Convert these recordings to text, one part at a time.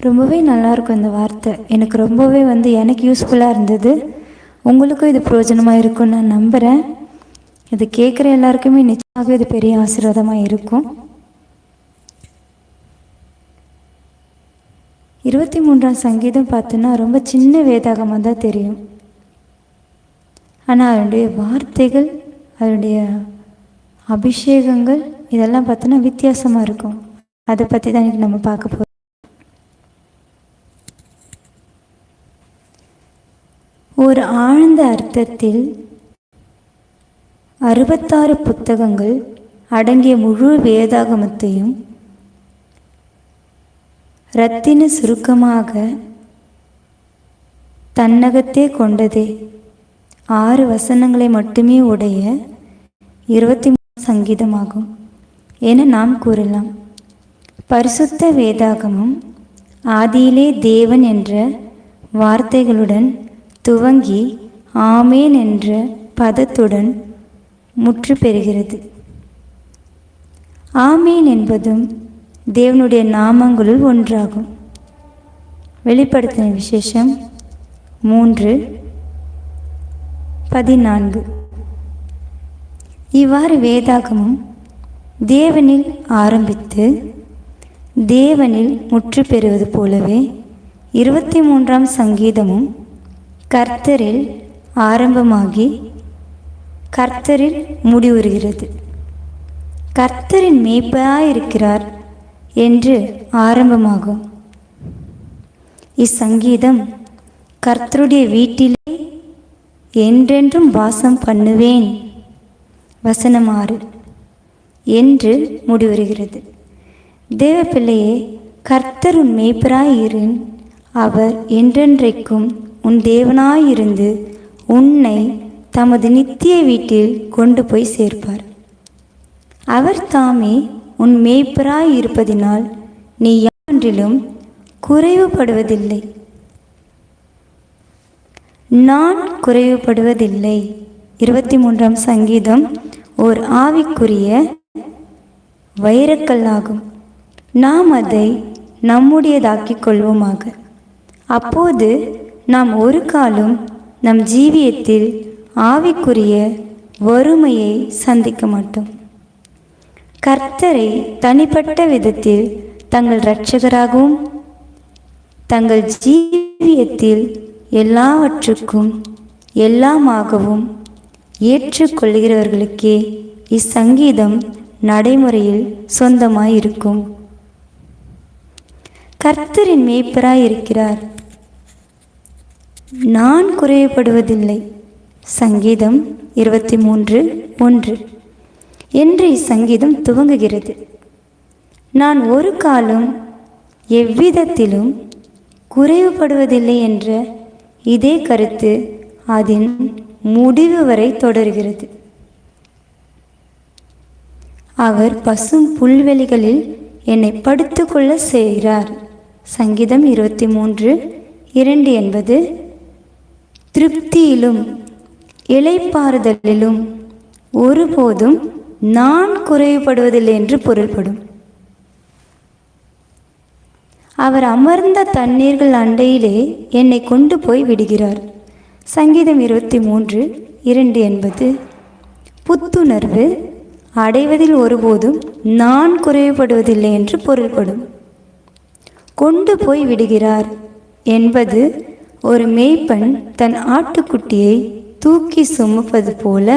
ரொம்பவே நல்லாயிருக்கும் இந்த வார்த்தை. எனக்கு ரொம்பவே வந்து எனக்கு யூஸ்ஃபுல்லாக இருந்தது. உங்களுக்கும் இது பிரயோஜனமாக இருக்கும்னு நான் நம்புகிறேன் இது கேட்குற எல்லாருக்குமே நிச்சயமாக இது பெரிய ஆசீர்வாதமாக இருக்கும். இருபத்தி மூன்றாம் சங்கீதம் பார்த்தோன்னா ரொம்ப சின்ன வேதாகமாக தான் தெரியும். ஆனால் அதனுடைய வார்த்தைகள் அதனுடைய அபிஷேகங்கள் இதெல்லாம் பார்த்தோன்னா வித்தியாசமாக இருக்கும். அதை பற்றி தான் இன்னைக்கு நம்ம பார்க்க போகிறோம் ஒரு ஆழ்ந்த அர்த்தத்தில் அறுபத்தாறு புத்தகங்கள் அடங்கிய முழு வேதாகமத்தையும் ரத்தின சுருக்கமாக தன்னகத்தே கொண்டதே. ஆறு வசனங்களை மட்டுமே உடைய இருபத்தி மூணு சங்கீதமாகும். என நாம் கூறலாம். பரிசுத்த வேதாகமம் ஆதியிலே தேவன் என்ற வார்த்தைகளுடன் துவங்கி ஆமேன் என்ற பதத்துடன் முற்று பெறுகிறது. ஆமேன் என்பதும் தேவனுடைய நாமங்களுள் ஒன்றாகும். வெளிப்படுத்தின விசேஷம் மூன்று பதினான்கு. இவ்வாறு வேதாகமும் தேவனில் ஆரம்பித்து தேவனில் முற்று பெறுவது போலவே இருபத்தி மூன்றாம் சங்கீதமும் கர்த்தரில் ஆரம்பமாகி கர்த்தரில் முடிவுறுகிறது. கர்த்தரின் மேய்ப்பராயிருக்கிறார் என்று ஆரம்பமாகும். இச்சங்கீதம் கர்த்தருடைய வீட்டிலே என்றென்றும் வாசம் பண்ணுவேன் வசனமாறு என்று முடிவுறுகிறது. தேவ பிள்ளையே கர்த்தர் மேய்ப்பராயிரின் அவர் என்றென்றைக்கும் உன் தேவனாயிருந்து உன்னை தமது நித்திய வீட்டில் கொண்டு போய் சேர்ப்பார். அவர் தாமே உன் மேய்ப்பராய் இருப்பதினால் நீ யாவொன்றிலும் குறைவுபடுவதில்லை. நான் குறைவுபடுவதில்லை. இருபத்தி மூன்றாம் சங்கீதம் ஓர் ஆவிக்குரிய வைரக்கல்லாகும். நாம் அதை நம்முடையதாக்கிக் கொள்வோமாக. அப்போது நாம் ஒரு காலம் நம் ஜீவியத்தில் ஆவிக்குரிய வறுமையை சந்திக்க மாட்டோம். கர்த்தரை தனிப்பட்ட விதத்தில் தங்கள் இரட்சகராகவும் தங்கள் ஜீவியத்தில் எல்லாவற்றுக்கும் எல்லாமாகவும் ஏற்றுக்கொள்கிறவர்களுக்கே இச்சங்கீதம் நடைமுறையில் சொந்தமாயிருக்கும். கர்த்தரின் மேய்ப்பராய் இருக்கிறார் நான் குறையப்படுவதில்லை. சங்கீதம் இருபத்தி மூன்று ஒன்று. என்று இச்சங்கீதம் துவங்குகிறது. நான் ஒரு காலம் எவ்விதத்திலும் குறைவுபடுவதில்லை என்ற இதே கருத்து அதன் முடிவு வரை தொடர்கிறது. அவர் பசும் புல்வெளிகளில் என்னை படுத்துக்கொள்ள செய்கிறார். சங்கீதம் இருபத்தி மூன்று இரண்டு என்பது திருப்தியிலும் இலைப்பாறுதலிலும் ஒருபோதும் நான் குறைவுபடுவதில்லை என்று பொருள்படும். அவர் அமர்ந்த தண்ணீர்கள் அண்டையிலே என்னை கொண்டு போய் விடுகிறார். சங்கீதம் இருபத்தி மூன்று இரண்டு என்பது புத்துணர்வு அடைவதில் ஒருபோதும் நான் குறைவுபடுவதில்லை என்று பொருள்படும். கொண்டு போய் விடுகிறார் என்பது ஒரு மேய்ப்பன் தன் ஆட்டுக்குட்டியை தூக்கி சுமப்பது போல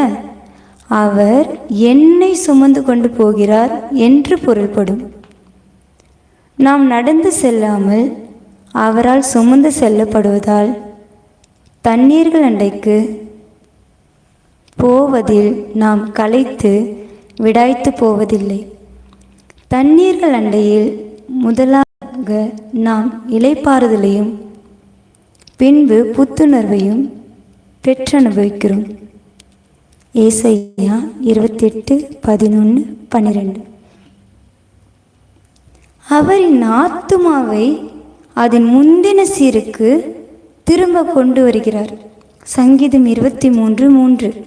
அவர் என்னை சுமந்து கொண்டு போகிறார் என்று பொருள்படும். நாம் நடந்து செல்லாமல் அவரால் சுமந்து செல்லப்படுவதால் தண்ணீர்கள் அண்டைக்கு போவதில் நாம் களைத்து விடாய்த்து போவதில்லை. தண்ணீர்கள் அண்டையில் முதலாக நாம் இலைப்பாறுதலையும் பின்பு புத்துணர்வையும் பெற்றனுபவிக்கிறோம். ஏசையா இருபத்தெட்டு பதினொன்று பன்னிரெண்டு அவரின் ஆத்துமாவை அதன் முந்தின சீருக்கு திரும்ப கொண்டு வருகிறார். சங்கீதம் இருபத்தி மூன்று. மூன்று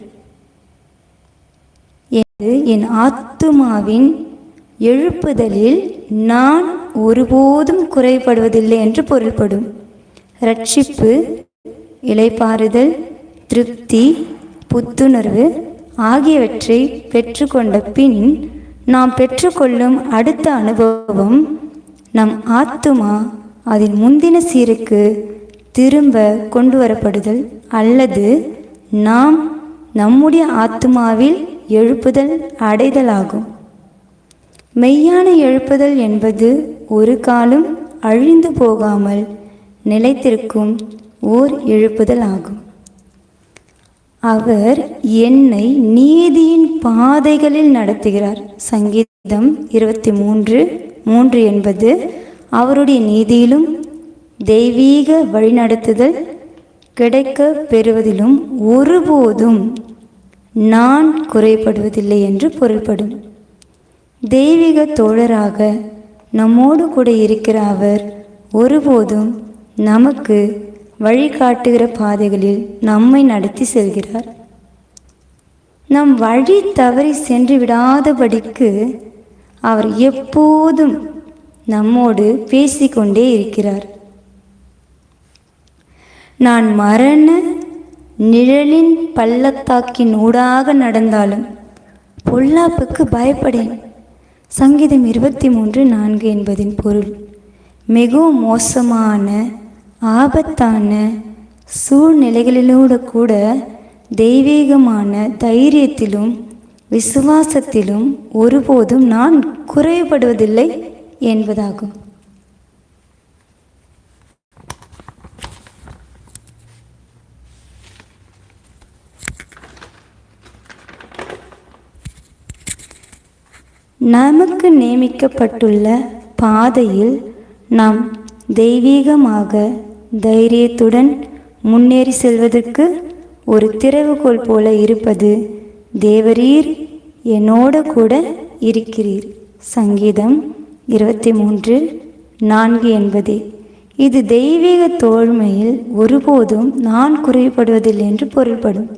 என்று என் ஆத்துமாவின் எழுப்புதலில் நான் ஒருபோதும் குறைபடுவதில்லை என்று பொருள்படும். ரட்சிப்பு இலைப்பாறுதல் திருப்தி புத்துணர்வு ஆகியவற்றை பெற்றுக்கொண்ட பின் நாம் பெற்றுக்கொள்ளும் அடுத்த அனுபவம் நம் ஆத்துமா அதன் முந்தின சீருக்கு திரும்ப கொண்டு வரப்படுதல் அல்லது நாம் நம்முடைய ஆத்துமாவில் எழுப்புதல் அடைதலாகும். மெய்யான எழுப்புதல் என்பது ஒரு காலம் அழிந்து போகாமல் நிலைத்திருக்கும் ஓர் எழுப்புதல் ஆகும் அவர் என்னை நீதியின் பாதைகளில் நடத்துகிறார். சங்கீதம் இருபத்தி மூன்று மூன்று என்பது அவருடைய நீதியிலும் தெய்வீக வழிநடத்துதல் கிடைக்க பெறுவதிலும் ஒருபோதும் நான் குறைபடுவதில்லை என்று பொருள்படும். தெய்வீக தோழராக நம்மோடு கூட இருக்கிற அவர் ஒருபோதும் நமக்கு வழிகாட்டுகிற பாதைகளில் நம்மை நடத்தி செல்கிறார். நம் வழி தவறி சென்று விடாதபடிக்கு அவர் எப்போதும் நம்மோடு பேசிக்கொண்டே இருக்கிறார். நான் மரண நிழலின் பள்ளத்தாக்கின் ஊடாக நடந்தாலும் பொல்லாப்புக்கு பயப்படேன். சங்கீதம் இருபத்தி மூன்று நான்கு என்பதின் பொருள் மிகவும் மோசமான ஆபத்தான சூழ்நிலைகளிலோடு கூட தெய்வீகமான தைரியத்திலும் விசுவாசத்திலும் ஒருபோதும் நான் குறைபடுவதில்லை என்பதாகும். நமக்கு நியமிக்கப்பட்டுள்ள பாதையில் நாம் தெய்வீகமாக தைரியத்துடன் முன்னேறி செல்வதற்கு ஒரு திறவுகோல் போல இருப்பது தேவரீர் என்னோட கூட இருக்கிறீர். சங்கீதம் இருபத்தி மூன்று நான்கு என்பதே. இது தெய்வீக தோழ்மையில் ஒருபோதும் நான் குறைபடுவதில்லை என்று பொருள்படும்.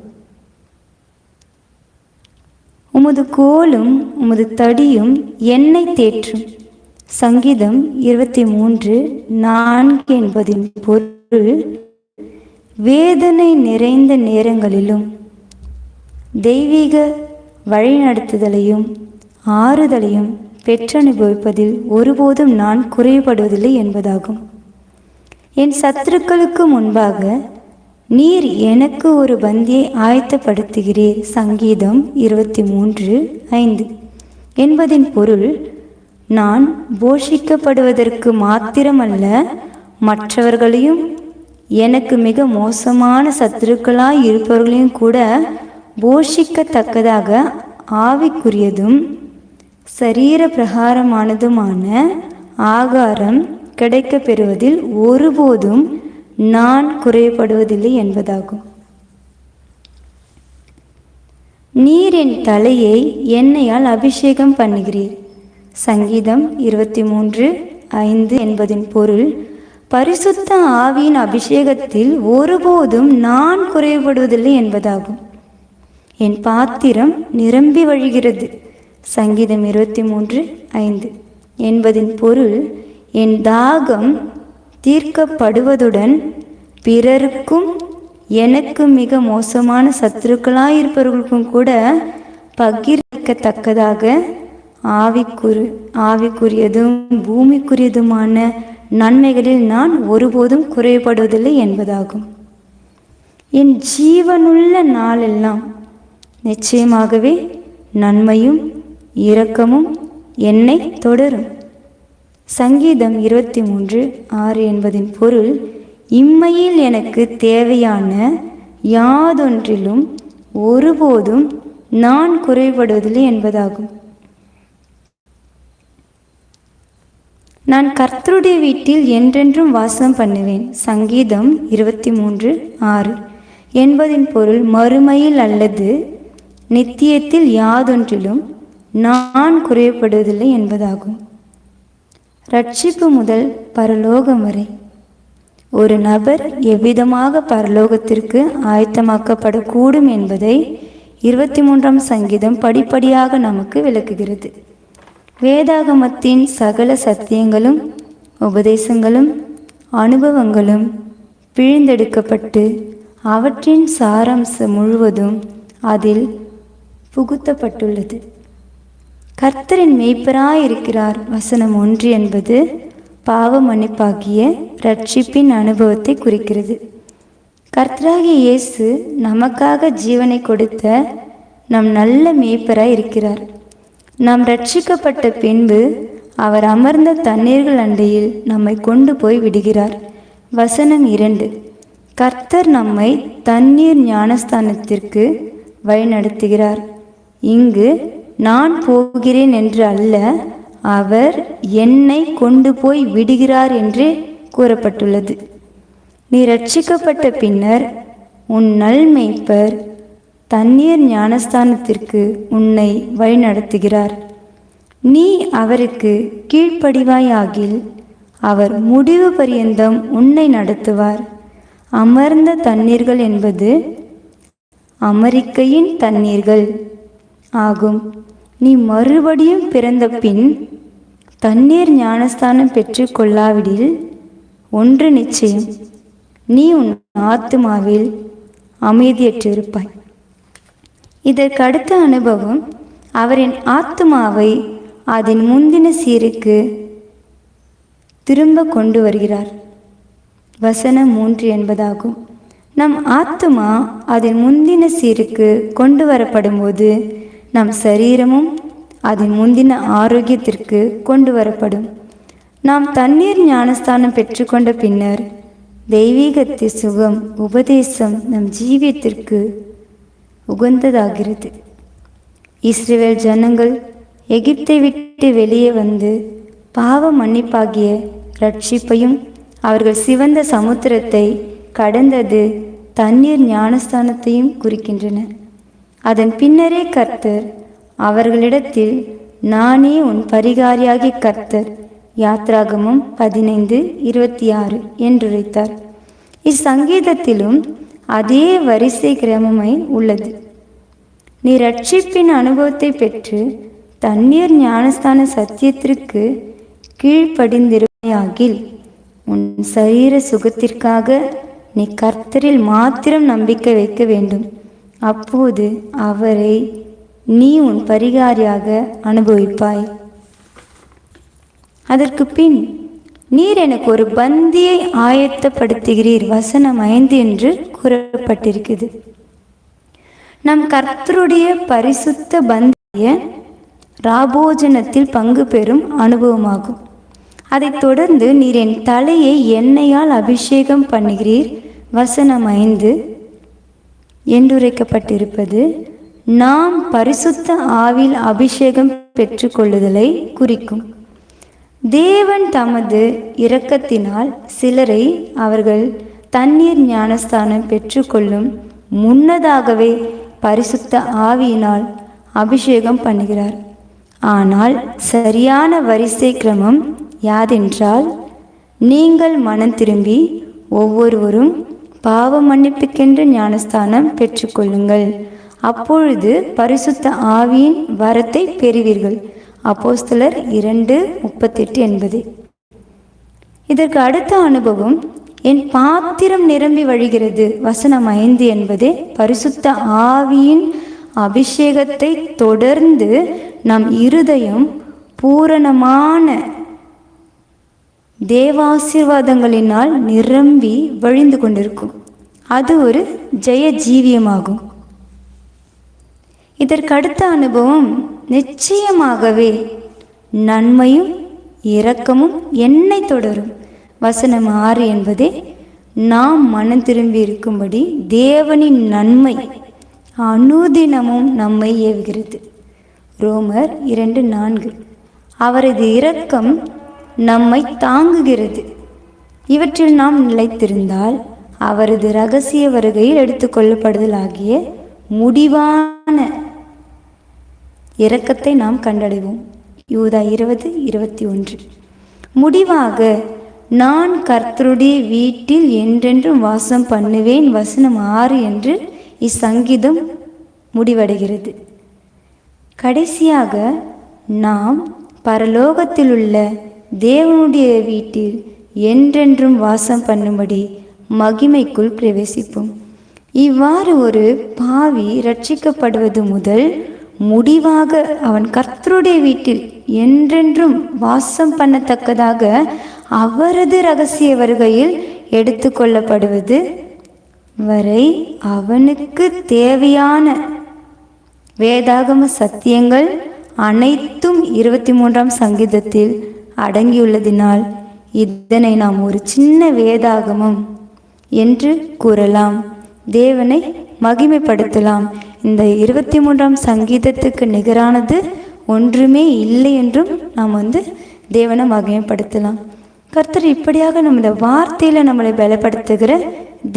உமது கோலும் உமது தடியும் என்னை தேற்றும். சங்கீதம் இருபத்தி மூன்று நான்கு என்பதின் பொருள் வேதனை நிறைந்த நேரங்களிலும் தெய்வீக வழிநடத்துதலையும் ஆறுதலையும் பெற்றனுபவிப்பதில் ஒருபோதும் நான் குறைபடுவதில்லை என்பதாகும். என் சத்துருக்களுக்கு முன்பாக நீர் எனக்கு ஒரு பந்தியை ஆயத்தப்படுத்துகிறீர். சங்கீதம் இருபத்தி மூன்று ஐந்து. என்பதின் பொருள் நான் போஷிக்கப்படுவதற்கு மாத்திரமல்ல மற்றவர்களையும் எனக்கு மிக மோசமான சத்துருக்களாய் இருப்பவர்களையும் கூட போஷிக்கத்தக்கதாக ஆவிக்குரியதும் சரீர பிரகாரமானதுமான ஆகாரம் கிடைக்க பெறுவதில் ஒருபோதும் நான் குறைபடுவதில்லை என்பதாகும். நீர் என் தலையை எண்ணெயால் அபிஷேகம் பண்ணுகிறீர். சங்கீதம் இருபத்தி மூன்று ஐந்து என்பதின் பொருள் பரிசுத்த ஆவியின் அபிஷேகத்தில் ஒருபோதும் நான் குறைபடுவதில்லை என்பதாகும். என் பாத்திரம் நிரம்பி வழிகிறது. சங்கீதம் இருபத்தி மூன்று ஐந்து என்பதின் பொருள் என் தாகம் தீர்க்கப்படுவதுடன் பிறருக்கும் எனக்கு மிக மோசமான சத்துருக்களாயிருப்பவர்களுக்கும் கூட பகிர்க்கத்தக்கதாக ஆவிக்குரு ஆவிக்குரியதும் பூமிக்குரியதுமான நன்மைகளில் நான் ஒருபோதும் குறைபடுவதில்லை என்பதாகும். என் ஜீவனுள்ள நாளெல்லாம் நிச்சயமாகவே நன்மையும் இரக்கமும் என்னை தொடரும். சங்கீதம் இருபத்தி மூன்று ஆறு என்பதின் பொருள் இம்மையில் எனக்கு தேவையான யாதொன்றிலும் ஒருபோதும் நான் குறைபடுவதில்லை என்பதாகும். நான் கர்த்தருடைய வீட்டில் என்றென்றும் வாசம் பண்ணுவேன். சங்கீதம் இருபத்தி மூன்று ஆறு. என்பதின் பொருள் மறுமையில் அல்லது நித்தியத்தில் யாதொன்றிலும் நான் குறையப்படுவதில்லை என்பதாகும். ரட்சிப்பு முதல் பரலோகம் வரை. ஒரு நபர் எவ்விதமாக பரலோகத்திற்கு ஆயத்தமாக்கப்படக்கூடும் என்பதை இருபத்தி மூன்றாம் சங்கீதம் படிப்படியாக நமக்கு விளக்குகிறது. வேதாகமத்தின் சகல சத்தியங்களும் உபதேசங்களும் அனுபவங்களும் பிழிந்தெடுக்கப்பட்டு அவற்றின் சாராம்சம் முழுவதும் அதில் புகுத்தப்பட்டுள்ளது. கர்த்தரின் மெய்ப்பராயிருக்கிறார் வசனம் ஒன்று என்பது பாவ மன்னிப்பாகிய ரட்சிப்பின் அனுபவத்தை குறிக்கிறது. கர்த்தராகிய இயேசு நமக்காக ஜீவனை கொடுத்த நம் நல்ல மேய்ப்பராய் இருக்கிறார் நாம் ரட்சிக்கப்பட்ட பின்பு அவர் அமர்ந்த தண்ணீர்கள் அண்டையில் நம்மை கொண்டு போய் விடுகிறார். வசனம் இரண்டு. கர்த்தர் நம்மை தண்ணீர் ஞானஸ்தானத்திற்கு வழிநடத்துகிறார். இங்கு நான் போகிறேன் என்று அல்ல அவர் என்னை கொண்டு போய் விடுகிறார் என்று கூறப்பட்டுள்ளது. நீ ரட்சிக்கப்பட்ட பின்னர் உன் நல்மெய்ப்பர் தண்ணீர் ஞானஸ்தானத்திற்கு உன்னை வழிநடத்துகிறார். நீ அவருக்கு கீழ்ப்படிவாயாகில் அவர் முடிவு பரியந்தம் உன்னை நடத்துவார். அமர்ந்த தண்ணீர்கள் என்பது அமெரிக்கையின் தண்ணீர்கள் ஆகும். நீ மறுபடியும் பிறந்த பின் தண்ணீர் ஞானஸ்தானம் பெற்று கொள்ளாவிடில் ஒன்று நிச்சயம். நீ உன் ஆத்துமாவில் அமைதியற்றிருப்பாய். இதற்கு அடுத்த அனுபவம் அவரின் ஆத்துமாவை அதன் முந்தின சீருக்கு திரும்ப கொண்டு வருகிறார். வசனம் மூன்று என்பதாகும். நம் ஆத்துமா அதன் முந்தின சீருக்கு கொண்டு வரப்படும்போது நம் சரீரமும் அதன் முந்தின ஆரோக்கியத்திற்கு கொண்டு வரப்படும். நாம் தண்ணீர் ஞானஸ்தானம் பெற்றுக்கொண்ட பின்னர் தெய்வீகத்தை சுகம் உபதேசம் நம் ஜீவியத்திற்கு உகந்ததாகிறது. இஸ்ரேல் ஜனங்கள் எகிப்தை விட்டு வெளியே வந்து பாவ மன்னிப்பாகிய ரட்சிப்பையும் அவர்கள் சிவந்த சமுத்திரத்தை கடந்தது தண்ணீர் ஞானஸ்தானத்தையும் குறிக்கின்றன. அதன் பின்னரே கர்த்தர் அவர்களிடத்தில் நானே உன் பரிகாரியாகி கர்த்தர் யாத்ராகமும் பதினைந்து இருபத்தி ஆறு என்றுரைத்தார். இச்சங்கீதத்திலும் அதே வரிசை கிரமமை உள்ளது. நீ ரட்சிப்பின் அனுபவத்தை பெற்று தண்ணீர் ஞானஸ்தான சத்தியத்திற்கு கீழ்ப்படிந்திருமையாகில் உன் சரீர சுகத்திற்காக நீ கர்த்தரில் மாத்திரம் நம்பிக்கை வைக்க வேண்டும். அப்போது அவரை நீ உன் பரிகாரியாக அனுபவிப்பாய். அதற்கு பின் நீர் எனக்கு ஒரு பந்தியை ஆயத்தப்படுத்துகிறீர். வசனம் ஐந்து என்று கூறப்பட்டிருக்குது. நம் கர்த்தருடைய பரிசுத்த பந்திய ராபோஜனத்தில் பங்கு பெறும் அனுபவமாகும். அதைத் தொடர்ந்து நீர் என் தலையை எண்ணெயால் அபிஷேகம் பண்ணுகிறீர். வசனம் ஐந்து என்றுரைக்கப்பட்டிருப்பது நாம் பரிசுத்த ஆவில் அபிஷேகம் பெற்றுக்கொள்ளுதலை குறிக்கும். தேவன் தமது இரக்கத்தினால் சிலரை அவர்கள் தண்ணீர் ஞானஸ்தானம் பெற்றுக்கொள்ளும் முன்னதாகவே பரிசுத்த ஆவியினால் அபிஷேகம் பண்ணுகிறார். ஆனால் சரியான வரிசை கிரமம் யாதென்றால் நீங்கள் மனம் திரும்பி ஒவ்வொருவரும் பாவ மன்னிப்புக்கென்று ஞானஸ்தானம் பெற்றுக்கொள்ளுங்கள். அப்பொழுது பரிசுத்த ஆவியின் வரத்தை பெறுவீர்கள். அப்போஸ்தலர் இரண்டு முப்பத்தெட்டு என்பது. இதற்கு அடுத்த அனுபவம் என் பாத்திரம் நிரம்பி வழிகிறது வசனம் ஐந்து என்பதே. பரிசுத்த ஆவியின் அபிஷேகத்தை தொடர்ந்து நம் இருதயம் பூரணமான தேவாசீர்வாதங்களினால் நிரம்பி வழிந்து கொண்டிருக்கும். அது ஒரு ஜெய ஜீவியமாகும் இதற்கு அடுத்த அனுபவம் நிச்சயமாகவே நன்மையும் இரக்கமும் என்னை தொடரும். வசனம் ஆறு என்பதே நாம் மனம் திரும்பி இருக்கும்படி தேவனின் நன்மை அனுதினமும் நம்மை ஏவுகிறது. ரோமர் இரண்டு நான்கு. அவரது இரக்கம் நம்மை தாங்குகிறது. இவற்றில் நாம் நிலைத்திருந்தால் அவரது ரகசிய வருகையில் எடுத்துக்கொள்ளப்படுதல் ஆகிய முடிவான இரக்கத்தை நாம் கண்டடைவோம். யூதா இருபது இருபத்தி ஒன்று. முடிவாக நான் கர்த்தருடைய வீட்டில் என்றென்றும் வாசம் பண்ணுவேன் வசனம் ஆறு என்று இச்சங்கீதம் முடிவடைகிறது. கடைசியாக நாம் பரலோகத்தில் உள்ள தேவனுடைய வீட்டில் என்றென்றும் வாசம் பண்ணும்படி மகிமைக்குள் பிரவேசிப்போம். இவ்வாறு ஒரு பாவி ரட்சிக்கப்படுவது முதல் முடிவாக அவன் கர்த்தருடைய வீட்டில் என்றென்றும் வாசம் பண்ணத்தக்கதாக அவரது ரகசிய வருகையில் எடுத்துக்கொள்ளப்படுவது வரை அவனுக்கு தேவையான வேதாகம சத்தியங்கள் அனைத்தும் இருபத்தி மூன்றாம் சங்கீதத்தில் அடங்கியுள்ளதினால் இதனை நாம் ஒரு சின்ன வேதாகமம் என்று கூறலாம். தேவனை மகிமைப்படுத்தலாம். இந்த இருபத்தி மூன்றாம் சங்கீதத்துக்கு நிகரானது ஒன்றுமே இல்லை என்றும் நாம் வந்து தேவனை மகிமைப்படுத்தலாம். கர்த்தர் இப்படியாக நம்மளை வார்த்தையில் நம்மளை பலப்படுத்துகிற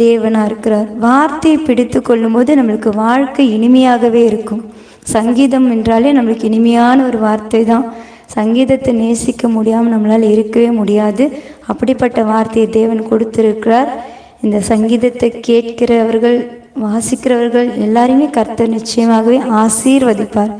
தேவனாக இருக்கிறார். வார்த்தையை பிடித்து கொள்ளும்போது நம்மளுக்கு வாழ்க்கை இனிமையாகவே இருக்கும். சங்கீதம் என்றாலே நம்மளுக்கு இனிமையான ஒரு வார்த்தை தான். சங்கீதத்தை நேசிக்க முடியாமல் நம்மளால் இருக்கவே முடியாது. அப்படிப்பட்ட வார்த்தையை தேவன் கொடுத்திருக்கிறார். இந்த சங்கீதத்தை கேட்கிறவர்கள் வாசிக்கிறவர்கள் எல்லாரையுமே கர்த்தர் நிச்சயமாகவே ஆசீர்வதிப்பார்.